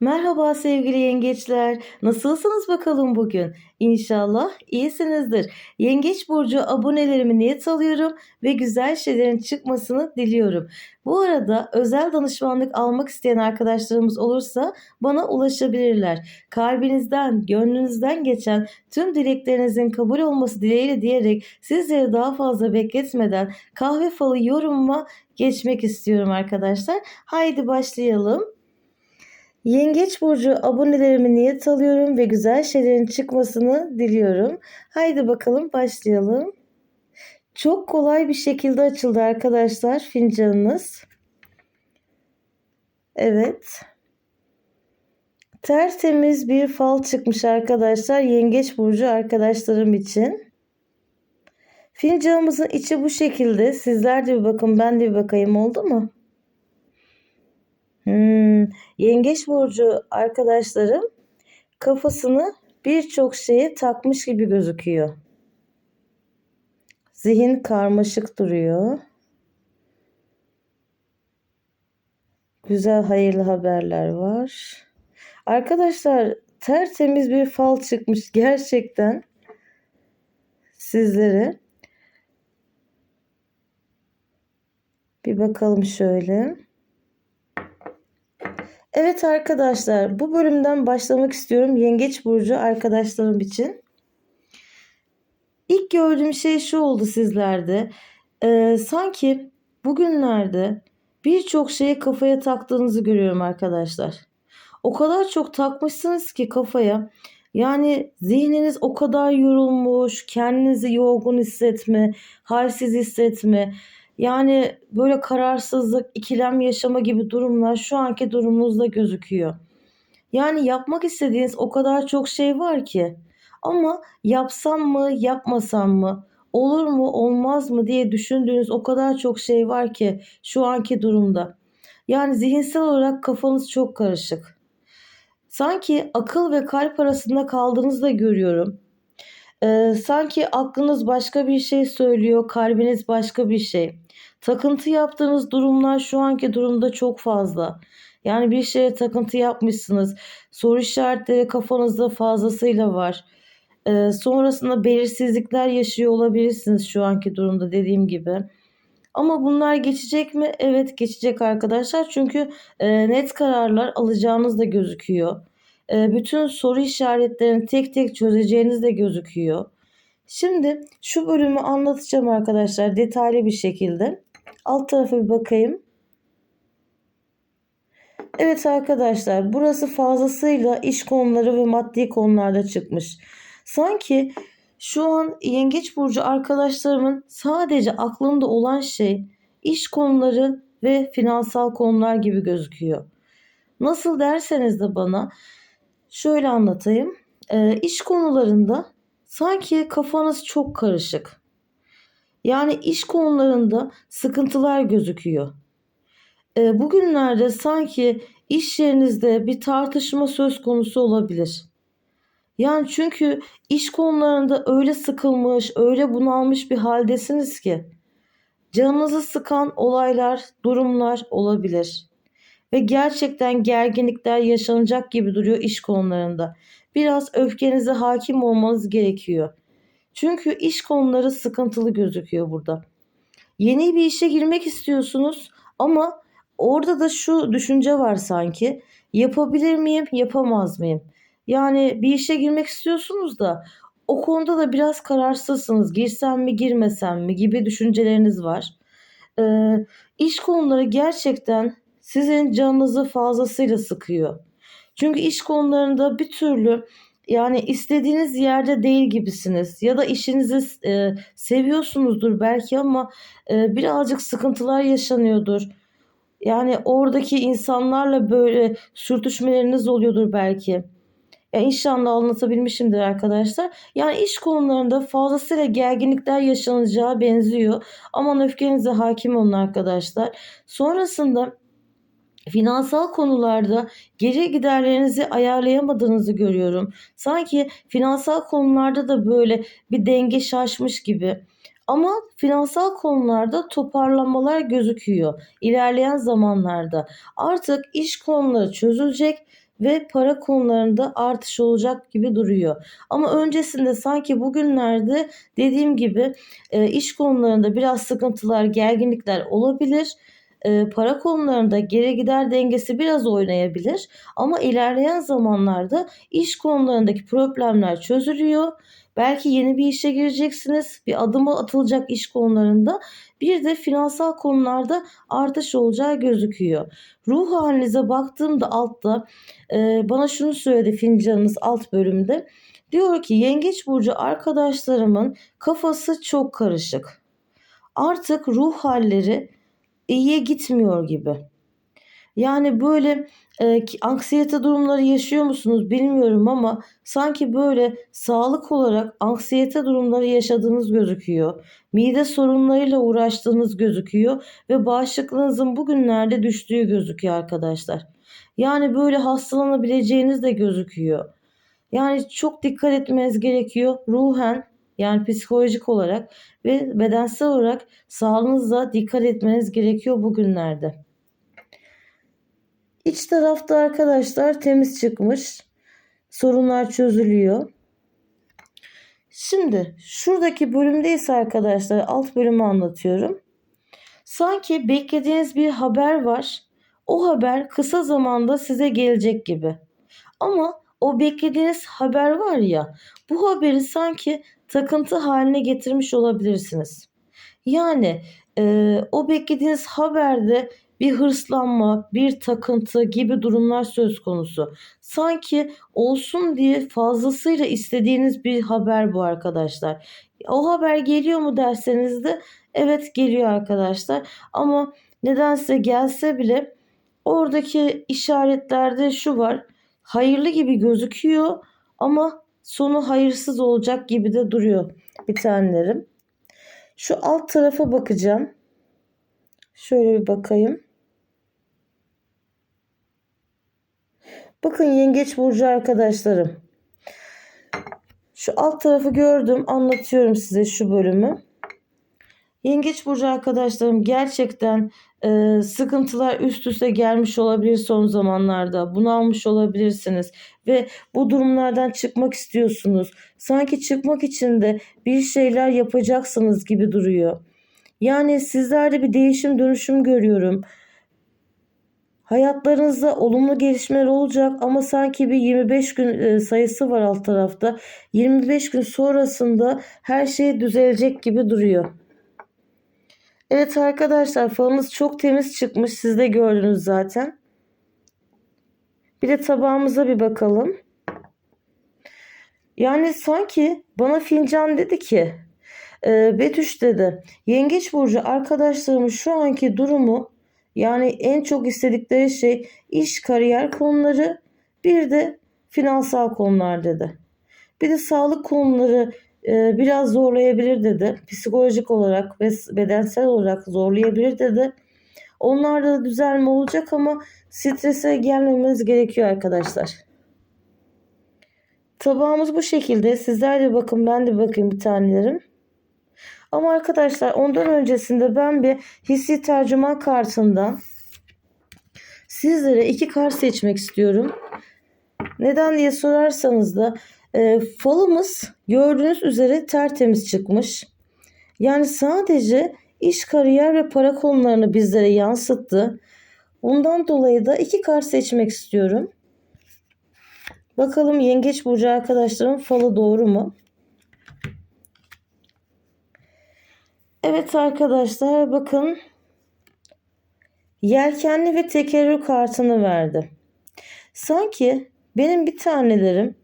Merhaba sevgili yengeçler. Nasılsınız bakalım bugün? İnşallah iyisinizdir. Yengeç burcu abonelerimi niyet alıyorum ve güzel şeylerin çıkmasını diliyorum. Bu arada özel danışmanlık almak isteyen arkadaşlarımız olursa bana ulaşabilirler. Kalbinizden, gönlünüzden geçen tüm dileklerinizin kabul olması dileğiyle diyerek sizleri daha fazla bekletmeden kahve falı yorumuma geçmek istiyorum arkadaşlar. Haydi başlayalım. Yengeç burcu abonelerimi niyet alıyorum ve güzel şeylerin çıkmasını diliyorum. Haydi bakalım başlayalım. Çok kolay bir şekilde açıldı arkadaşlar fincanınız. Evet. Tertemiz bir fal çıkmış arkadaşlar Yengeç burcu arkadaşlarım için. Fincanımızın içi bu şekilde. Sizler de bir bakın ben de bir bakayım oldu mu? Hmm, yengeç burcu arkadaşlarım kafasını birçok şeye takmış gibi gözüküyor. Zihin karmaşık duruyor. Güzel hayırlı haberler var. Arkadaşlar tertemiz bir fal çıkmış gerçekten sizlere. Bir bakalım şöyle. Evet arkadaşlar bu bölümden başlamak istiyorum Yengeç Burcu arkadaşlarım için. İlk gördüğüm şey şu oldu sizlerde. Ee, sanki bugünlerde birçok şeye kafaya taktığınızı görüyorum arkadaşlar. O kadar çok takmışsınız ki kafaya. Yani zihniniz o kadar yorulmuş, kendinizi yorgun hissetme, halsiz hissetme. Yani böyle kararsızlık, ikilem yaşama gibi durumlar şu anki durumunuzda gözüküyor. Yani yapmak istediğiniz o kadar çok şey var ki. Ama yapsam mı, yapmasam mı, olur mu, olmaz mı diye düşündüğünüz o kadar çok şey var ki şu anki durumda. Yani zihinsel olarak kafanız çok karışık. Sanki akıl ve kalp arasında kaldığınızı da görüyorum. Ee, sanki aklınız başka bir şey söylüyor, kalbiniz başka bir şey. Takıntı yaptığınız durumlar şu anki durumda çok fazla. Yani bir şeye takıntı yapmışsınız. Soru işaretleri kafanızda fazlasıyla var. Ee, sonrasında belirsizlikler yaşıyor olabilirsiniz şu anki durumda dediğim gibi. Ama bunlar geçecek mi? Evet geçecek arkadaşlar. Çünkü e, net kararlar alacağınız da gözüküyor. E, bütün soru işaretlerini tek tek çözeceğiniz de gözüküyor. Şimdi şu bölümü anlatacağım arkadaşlar detaylı bir şekilde. Alt tarafa bir bakayım. Evet arkadaşlar burası fazlasıyla iş konuları ve maddi konularda çıkmış. Sanki şu an yengeç burcu arkadaşlarımın sadece aklında olan şey iş konuları ve finansal konular gibi gözüküyor. Nasıl derseniz de bana şöyle anlatayım. E, iş konularında sanki kafanız çok karışık. Yani iş konularında sıkıntılar gözüküyor. E, bugünlerde sanki iş yerinizde bir tartışma söz konusu olabilir. Yani çünkü iş konularında öyle sıkılmış, öyle bunalmış bir haldesiniz ki canınızı sıkan olaylar, durumlar olabilir. Ve gerçekten gerginlikler yaşanacak gibi duruyor iş konularında. Biraz öfkenize hakim olmanız gerekiyor. Çünkü iş konuları sıkıntılı gözüküyor burada. Yeni bir işe girmek istiyorsunuz ama orada da şu düşünce var sanki. Yapabilir miyim, yapamaz mıyım? Yani bir işe girmek istiyorsunuz da o konuda da biraz kararsızsınız. Girsem mi, girmesem mi gibi düşünceleriniz var. Ee, iş konuları gerçekten sizin canınızı fazlasıyla sıkıyor. Çünkü iş konularında bir türlü yani istediğiniz yerde değil gibisiniz ya da işinizi e, seviyorsunuzdur belki ama e, birazcık sıkıntılar yaşanıyordur. Yani oradaki insanlarla böyle sürtüşmeleriniz oluyordur belki. Ya inşallah anlatabilmişimdir arkadaşlar. Yani iş konularında fazlasıyla gerginlikler yaşanacağı benziyor. Aman öfkenize hakim olun arkadaşlar. Sonrasında Finansal konularda geri giderlerinizi ayarlayamadığınızı görüyorum. Sanki finansal konularda da böyle bir denge şaşmış gibi. Ama finansal konularda toparlanmalar gözüküyor ilerleyen zamanlarda. Artık iş konuları çözülecek ve para konularında artış olacak gibi duruyor. Ama öncesinde sanki bugünlerde dediğim gibi e, iş konularında biraz sıkıntılar, gerginlikler olabilir. Para konularında geri gider dengesi biraz oynayabilir. Ama ilerleyen zamanlarda iş konularındaki problemler çözülüyor. Belki yeni bir işe gireceksiniz. Bir adıma atılacak iş konularında. Bir de finansal konularda artış olacağı gözüküyor. Ruh halinize baktığımda altta bana şunu söyledi fincanınız alt bölümde. Diyor ki yengeç burcu arkadaşlarımın kafası çok karışık. Artık ruh halleri iyiye gitmiyor gibi. Yani böyle e, anksiyete durumları yaşıyor musunuz bilmiyorum ama sanki böyle sağlık olarak anksiyete durumları yaşadığınız gözüküyor. Mide sorunlarıyla uğraştığınız gözüküyor ve bağışıklığınızın bugünlerde düştüğü gözüküyor arkadaşlar. Yani böyle hastalanabileceğiniz de gözüküyor. Yani çok dikkat etmeniz gerekiyor. Ruhen yani psikolojik olarak ve bedensel olarak sağlığınıza dikkat etmeniz gerekiyor bugünlerde. İç tarafta arkadaşlar temiz çıkmış. Sorunlar çözülüyor. Şimdi şuradaki bölümde ise arkadaşlar alt bölümü anlatıyorum. Sanki beklediğiniz bir haber var. O haber kısa zamanda size gelecek gibi. Ama o beklediğiniz haber var ya bu haberi sanki takıntı haline getirmiş olabilirsiniz. Yani e, o beklediğiniz haberde bir hırslanma, bir takıntı gibi durumlar söz konusu. Sanki olsun diye fazlasıyla istediğiniz bir haber bu arkadaşlar. O haber geliyor mu derseniz de evet geliyor arkadaşlar. Ama nedense gelse bile oradaki işaretlerde şu var. Hayırlı gibi gözüküyor ama sonu hayırsız olacak gibi de duruyor bir tanelerim. Şu alt tarafa bakacağım. Şöyle bir bakayım. Bakın yengeç burcu arkadaşlarım. Şu alt tarafı gördüm. Anlatıyorum size şu bölümü. Yengeç burcu arkadaşlarım gerçekten e, sıkıntılar üst üste gelmiş olabilir son zamanlarda. Bunu almış olabilirsiniz ve bu durumlardan çıkmak istiyorsunuz. Sanki çıkmak için de bir şeyler yapacaksınız gibi duruyor. Yani sizlerde bir değişim dönüşüm görüyorum. Hayatlarınızda olumlu gelişmeler olacak ama sanki bir 25 gün e, sayısı var alt tarafta. 25 gün sonrasında her şey düzelecek gibi duruyor. Evet arkadaşlar falınız çok temiz çıkmış. Siz de gördünüz zaten. Bir de tabağımıza bir bakalım. Yani sanki bana fincan dedi ki e, Betüş dedi yengeç burcu arkadaşlarımın şu anki durumu yani en çok istedikleri şey iş kariyer konuları bir de finansal konular dedi. Bir de sağlık konuları e, biraz zorlayabilir dedi. Psikolojik olarak ve bedensel olarak zorlayabilir dedi. Onlarda da düzelme olacak ama strese gelmemeniz gerekiyor arkadaşlar. Tabağımız bu şekilde. Sizler de bakın ben de bakayım bir tanelerim. Ama arkadaşlar ondan öncesinde ben bir hissi tercüman kartından sizlere iki kart seçmek istiyorum. Neden diye sorarsanız da e, falımız gördüğünüz üzere tertemiz çıkmış. Yani sadece iş, kariyer ve para konularını bizlere yansıttı. Bundan dolayı da iki kart seçmek istiyorum. Bakalım yengeç burcu arkadaşlarım falı doğru mu? Evet arkadaşlar bakın. Yelkenli ve tekerrür kartını verdi. Sanki benim bir tanelerim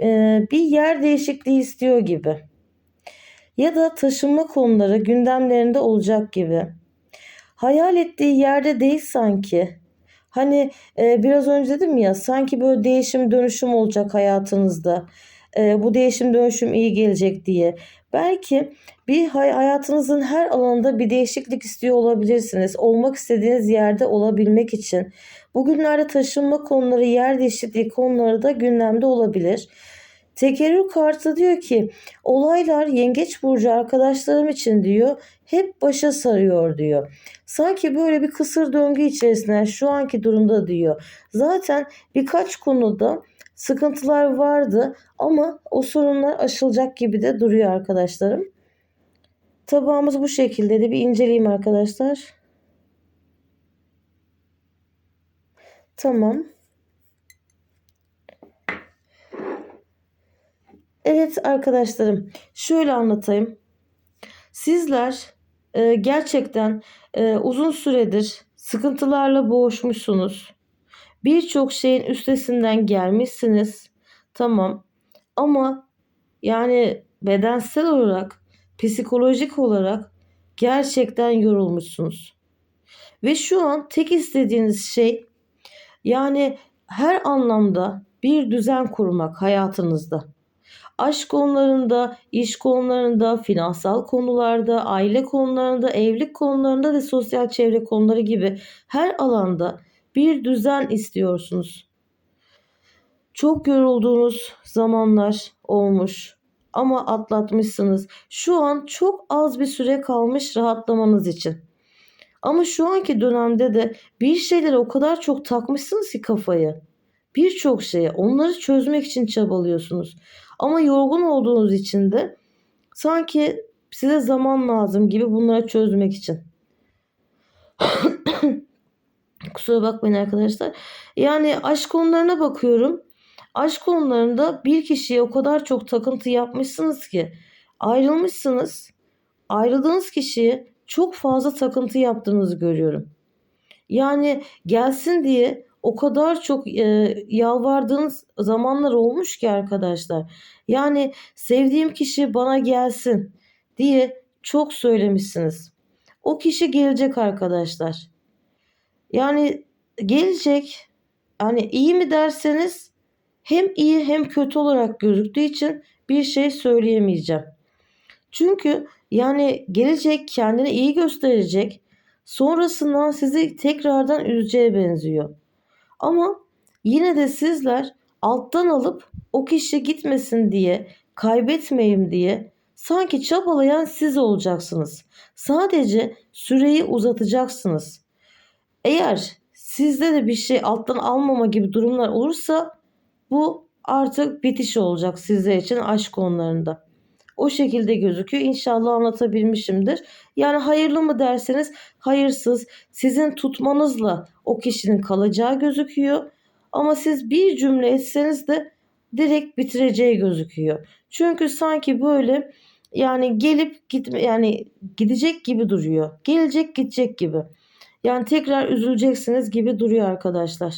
e, bir yer değişikliği istiyor gibi. Ya da taşınma konuları gündemlerinde olacak gibi. Hayal ettiği yerde değil sanki. Hani e, biraz önce dedim ya sanki böyle değişim dönüşüm olacak hayatınızda. E, bu değişim dönüşüm iyi gelecek diye. Belki bir hayatınızın her alanında bir değişiklik istiyor olabilirsiniz. Olmak istediğiniz yerde olabilmek için. Bugünlerde taşınma konuları, yer değişikliği konuları da gündemde olabilir. Tekerrür kartı diyor ki olaylar yengeç burcu arkadaşlarım için diyor hep başa sarıyor diyor. Sanki böyle bir kısır döngü içerisinde şu anki durumda diyor. Zaten birkaç konuda sıkıntılar vardı ama o sorunlar aşılacak gibi de duruyor arkadaşlarım. Tabağımız bu şekilde de bir inceleyeyim arkadaşlar. Tamam. Evet arkadaşlarım şöyle anlatayım. Sizler e, gerçekten e, uzun süredir sıkıntılarla boğuşmuşsunuz. Birçok şeyin üstesinden gelmişsiniz. Tamam. Ama yani bedensel olarak, psikolojik olarak gerçekten yorulmuşsunuz. Ve şu an tek istediğiniz şey yani her anlamda bir düzen kurmak hayatınızda. Aşk konularında, iş konularında, finansal konularda, aile konularında, evlilik konularında ve sosyal çevre konuları gibi her alanda bir düzen istiyorsunuz. Çok yorulduğunuz zamanlar olmuş ama atlatmışsınız. Şu an çok az bir süre kalmış rahatlamanız için. Ama şu anki dönemde de bir şeylere o kadar çok takmışsınız ki kafayı. Birçok şeye onları çözmek için çabalıyorsunuz. Ama yorgun olduğunuz için de sanki size zaman lazım gibi bunları çözmek için. Kusura bakmayın arkadaşlar. Yani aşk konularına bakıyorum. Aşk konularında bir kişiye o kadar çok takıntı yapmışsınız ki ayrılmışsınız. Ayrıldığınız kişiye çok fazla takıntı yaptığınızı görüyorum. Yani gelsin diye o kadar çok e, yalvardığınız zamanlar olmuş ki arkadaşlar. Yani sevdiğim kişi bana gelsin diye çok söylemişsiniz. O kişi gelecek arkadaşlar. Yani gelecek. Hani iyi mi derseniz hem iyi hem kötü olarak gözüktüğü için bir şey söyleyemeyeceğim. Çünkü yani gelecek kendini iyi gösterecek. Sonrasından sizi tekrardan üzeceğe benziyor. Ama yine de sizler alttan alıp o kişi gitmesin diye, kaybetmeyeyim diye sanki çabalayan siz olacaksınız. Sadece süreyi uzatacaksınız. Eğer sizde de bir şey alttan almama gibi durumlar olursa bu artık bitiş olacak sizler için aşk konularında. O şekilde gözüküyor. İnşallah anlatabilmişimdir. Yani hayırlı mı derseniz hayırsız. Sizin tutmanızla o kişinin kalacağı gözüküyor. Ama siz bir cümle etseniz de direkt bitireceği gözüküyor. Çünkü sanki böyle yani gelip gitme yani gidecek gibi duruyor. Gelecek gidecek gibi. Yani tekrar üzüleceksiniz gibi duruyor arkadaşlar.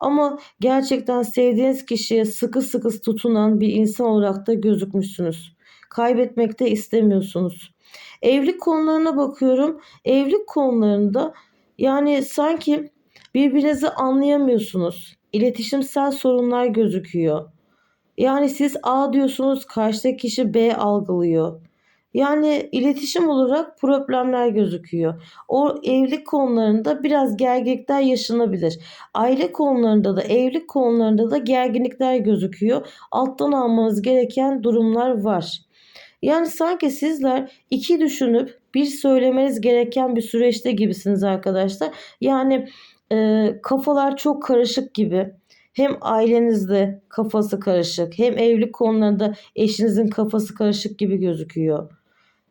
Ama gerçekten sevdiğiniz kişiye sıkı sıkı tutunan bir insan olarak da gözükmüşsünüz. Kaybetmek de istemiyorsunuz. Evlilik konularına bakıyorum. Evlilik konularında yani sanki birbirinizi anlayamıyorsunuz. İletişimsel sorunlar gözüküyor. Yani siz A diyorsunuz karşıdaki kişi B algılıyor. Yani iletişim olarak problemler gözüküyor. O evlilik konularında biraz gerginlikler yaşanabilir. Aile konularında da evlilik konularında da gerginlikler gözüküyor. Alttan almanız gereken durumlar var. Yani sanki sizler iki düşünüp bir söylemeniz gereken bir süreçte gibisiniz arkadaşlar. Yani e, kafalar çok karışık gibi. Hem ailenizde kafası karışık hem evlilik konularında eşinizin kafası karışık gibi gözüküyor.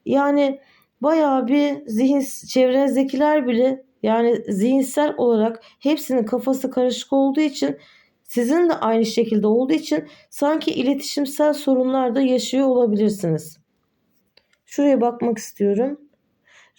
Yani bayağı bir zihin çevrenizdekiler bile yani zihinsel olarak hepsinin kafası karışık olduğu için sizin de aynı şekilde olduğu için sanki iletişimsel sorunlar da yaşıyor olabilirsiniz. Şuraya bakmak istiyorum.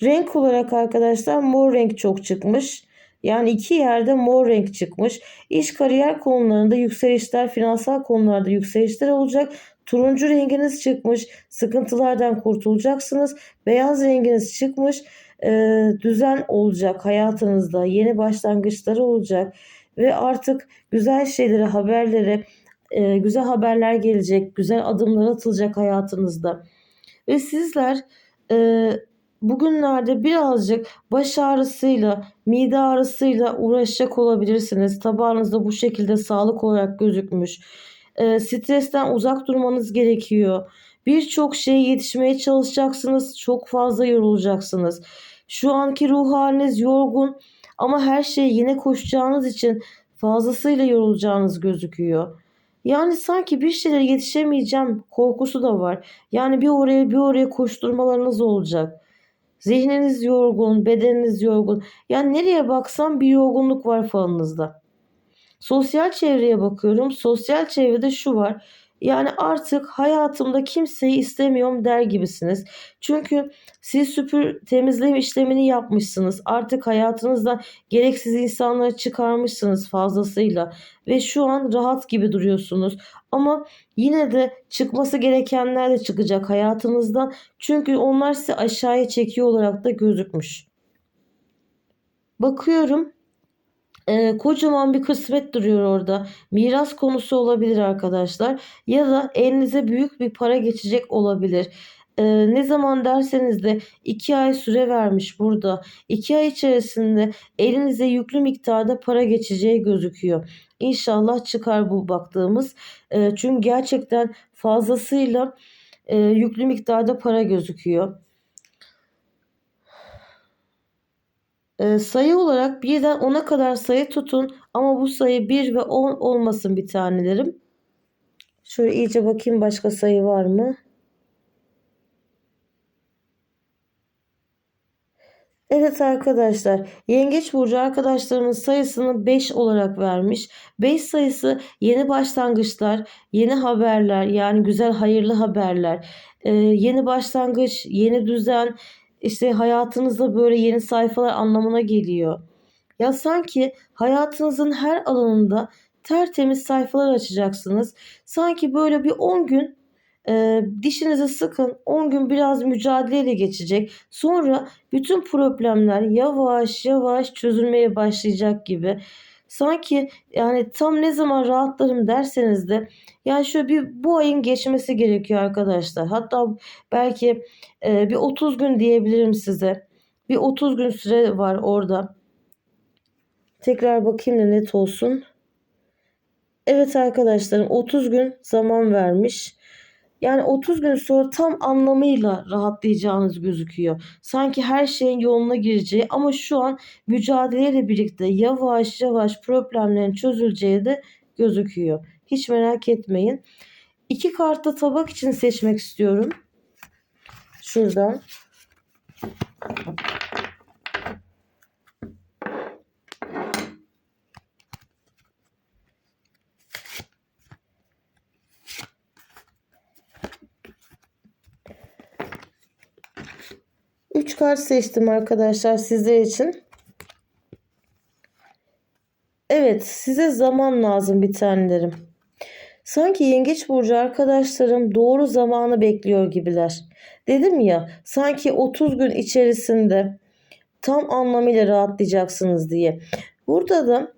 Renk olarak arkadaşlar mor renk çok çıkmış. Yani iki yerde mor renk çıkmış. İş kariyer konularında yükselişler, finansal konularda yükselişler olacak. Turuncu renginiz çıkmış. Sıkıntılardan kurtulacaksınız. Beyaz renginiz çıkmış. Ee, düzen olacak hayatınızda. Yeni başlangıçları olacak. Ve artık güzel şeylere, haberlere, e, güzel haberler gelecek. Güzel adımlar atılacak hayatınızda. Ve sizler e, bugünlerde birazcık baş ağrısıyla, mide ağrısıyla uğraşacak olabilirsiniz. Tabağınızda bu şekilde sağlık olarak gözükmüş. e, stresten uzak durmanız gerekiyor. Birçok şeye yetişmeye çalışacaksınız. Çok fazla yorulacaksınız. Şu anki ruh haliniz yorgun ama her şeye yine koşacağınız için fazlasıyla yorulacağınız gözüküyor. Yani sanki bir şeylere yetişemeyeceğim korkusu da var. Yani bir oraya bir oraya koşturmalarınız olacak. Zihniniz yorgun, bedeniniz yorgun. Yani nereye baksam bir yorgunluk var falınızda. Sosyal çevreye bakıyorum. Sosyal çevrede şu var. Yani artık hayatımda kimseyi istemiyorum der gibisiniz. Çünkü siz süpür temizleme işlemini yapmışsınız. Artık hayatınızda gereksiz insanları çıkarmışsınız fazlasıyla ve şu an rahat gibi duruyorsunuz. Ama yine de çıkması gerekenler de çıkacak hayatınızdan. Çünkü onlar sizi aşağıya çekiyor olarak da gözükmüş. Bakıyorum e, kocaman bir kısmet duruyor orada. Miras konusu olabilir arkadaşlar. Ya da elinize büyük bir para geçecek olabilir. E, ne zaman derseniz de 2 ay süre vermiş burada. 2 ay içerisinde elinize yüklü miktarda para geçeceği gözüküyor. İnşallah çıkar bu baktığımız. E, çünkü gerçekten fazlasıyla e, yüklü miktarda para gözüküyor. E, sayı olarak birden 10'a kadar sayı tutun ama bu sayı 1 ve 10 olmasın bir tanelerim. Şöyle iyice bakayım başka sayı var mı? Evet arkadaşlar, Yengeç burcu arkadaşlarımın sayısını 5 olarak vermiş. 5 sayısı yeni başlangıçlar, yeni haberler, yani güzel hayırlı haberler, e, yeni başlangıç, yeni düzen, işte hayatınızda böyle yeni sayfalar anlamına geliyor. Ya sanki hayatınızın her alanında tertemiz sayfalar açacaksınız. Sanki böyle bir 10 gün e, dişinizi sıkın. 10 gün biraz mücadeleyle geçecek. Sonra bütün problemler yavaş yavaş çözülmeye başlayacak gibi. Sanki yani tam ne zaman rahatlarım derseniz de yani şöyle bir bu ayın geçmesi gerekiyor arkadaşlar. Hatta belki e, bir 30 gün diyebilirim size. Bir 30 gün süre var orada. Tekrar bakayım da net olsun. Evet arkadaşlarım 30 gün zaman vermiş. Yani 30 gün sonra tam anlamıyla rahatlayacağınız gözüküyor. Sanki her şeyin yoluna gireceği ama şu an mücadeleyle birlikte yavaş yavaş problemlerin çözüleceği de gözüküyor. Hiç merak etmeyin. İki kartta tabak için seçmek istiyorum. Şuradan. Üç kart seçtim arkadaşlar sizler için. Evet size zaman lazım bir tanelerim. Sanki yengeç burcu arkadaşlarım doğru zamanı bekliyor gibiler. Dedim ya sanki 30 gün içerisinde tam anlamıyla rahatlayacaksınız diye. Burada da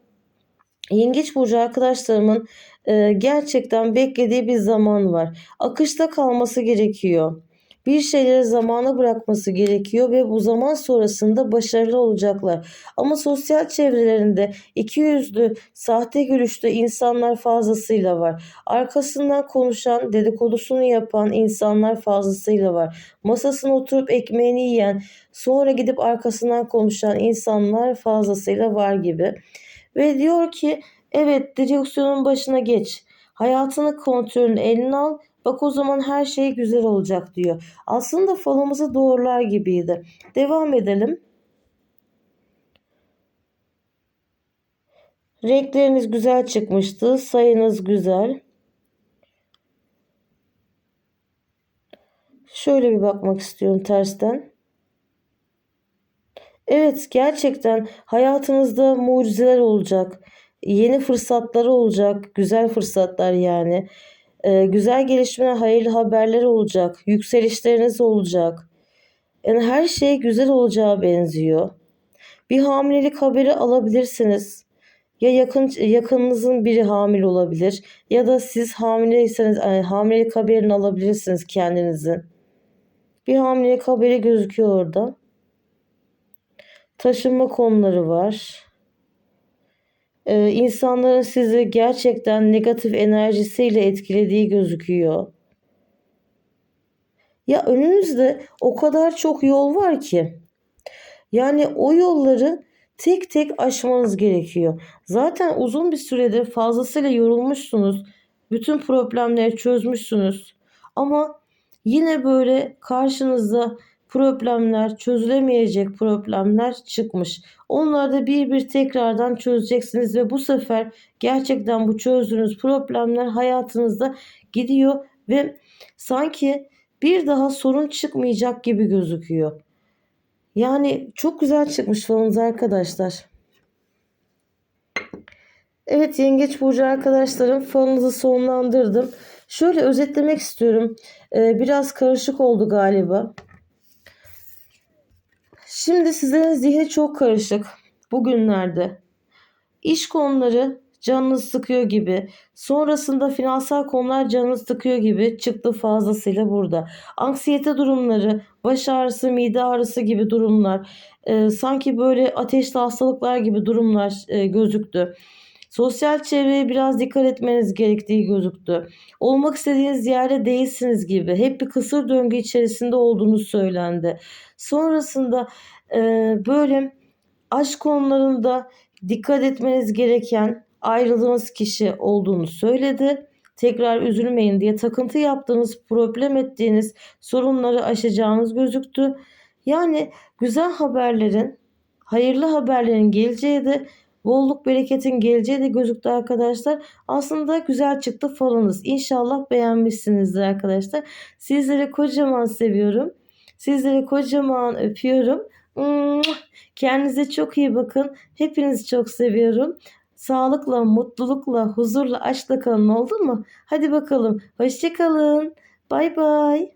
yengeç burcu arkadaşlarımın e, gerçekten beklediği bir zaman var. Akışta kalması gerekiyor bir şeyleri zamana bırakması gerekiyor ve bu zaman sonrasında başarılı olacaklar. Ama sosyal çevrelerinde iki yüzlü, sahte görüşlü insanlar fazlasıyla var. Arkasından konuşan, dedikodusunu yapan insanlar fazlasıyla var. Masasına oturup ekmeğini yiyen, sonra gidip arkasından konuşan insanlar fazlasıyla var gibi. Ve diyor ki evet direksiyonun başına geç. Hayatını kontrolünü eline al Bak o zaman her şey güzel olacak diyor. Aslında falımızı doğrular gibiydi. Devam edelim. Renkleriniz güzel çıkmıştı. Sayınız güzel. Şöyle bir bakmak istiyorum tersten. Evet gerçekten hayatınızda mucizeler olacak. Yeni fırsatlar olacak. Güzel fırsatlar yani. Ee, güzel gelişmeler, hayırlı haberler olacak. Yükselişleriniz olacak. Yani her şey güzel olacağı benziyor. Bir hamilelik haberi alabilirsiniz. Ya yakın yakınınızın biri hamile olabilir ya da siz hamileyseniz yani hamilelik haberini alabilirsiniz kendinizin. Bir hamilelik haberi gözüküyor orada. Taşınma konuları var. Ee, insanların sizi gerçekten negatif enerjisiyle etkilediği gözüküyor. Ya önünüzde o kadar çok yol var ki. Yani o yolları tek tek aşmanız gerekiyor. Zaten uzun bir süredir fazlasıyla yorulmuşsunuz. Bütün problemleri çözmüşsünüz. Ama yine böyle karşınızda problemler, çözülemeyecek problemler çıkmış. Onları da bir bir tekrardan çözeceksiniz ve bu sefer gerçekten bu çözdüğünüz problemler hayatınızda gidiyor ve sanki bir daha sorun çıkmayacak gibi gözüküyor. Yani çok güzel çıkmış falınız arkadaşlar. Evet Yengeç Burcu arkadaşlarım falınızı sonlandırdım. Şöyle özetlemek istiyorum. Ee, biraz karışık oldu galiba. Şimdi sizlerin zihni çok karışık bugünlerde. İş konuları canınız sıkıyor gibi. Sonrasında finansal konular canınız sıkıyor gibi çıktı fazlasıyla burada. Anksiyete durumları, baş ağrısı, mide ağrısı gibi durumlar. e, sanki böyle ateşli hastalıklar gibi durumlar e, gözüktü. Sosyal çevreye biraz dikkat etmeniz gerektiği gözüktü. Olmak istediğiniz yerde değilsiniz gibi. Hep bir kısır döngü içerisinde olduğunuz söylendi. Sonrasında e, böyle aşk konularında dikkat etmeniz gereken ayrıldığınız kişi olduğunu söyledi. Tekrar üzülmeyin diye takıntı yaptığınız, problem ettiğiniz sorunları aşacağınız gözüktü. Yani güzel haberlerin, hayırlı haberlerin geleceği de bolluk bereketin geleceği de gözüktü arkadaşlar. Aslında güzel çıktı falınız. İnşallah beğenmişsinizdir arkadaşlar. Sizleri kocaman seviyorum. Sizleri kocaman öpüyorum. Kendinize çok iyi bakın. Hepinizi çok seviyorum. Sağlıkla, mutlulukla, huzurla, aşkla kalın oldu mu? Hadi bakalım. Hoşçakalın. Bay bay.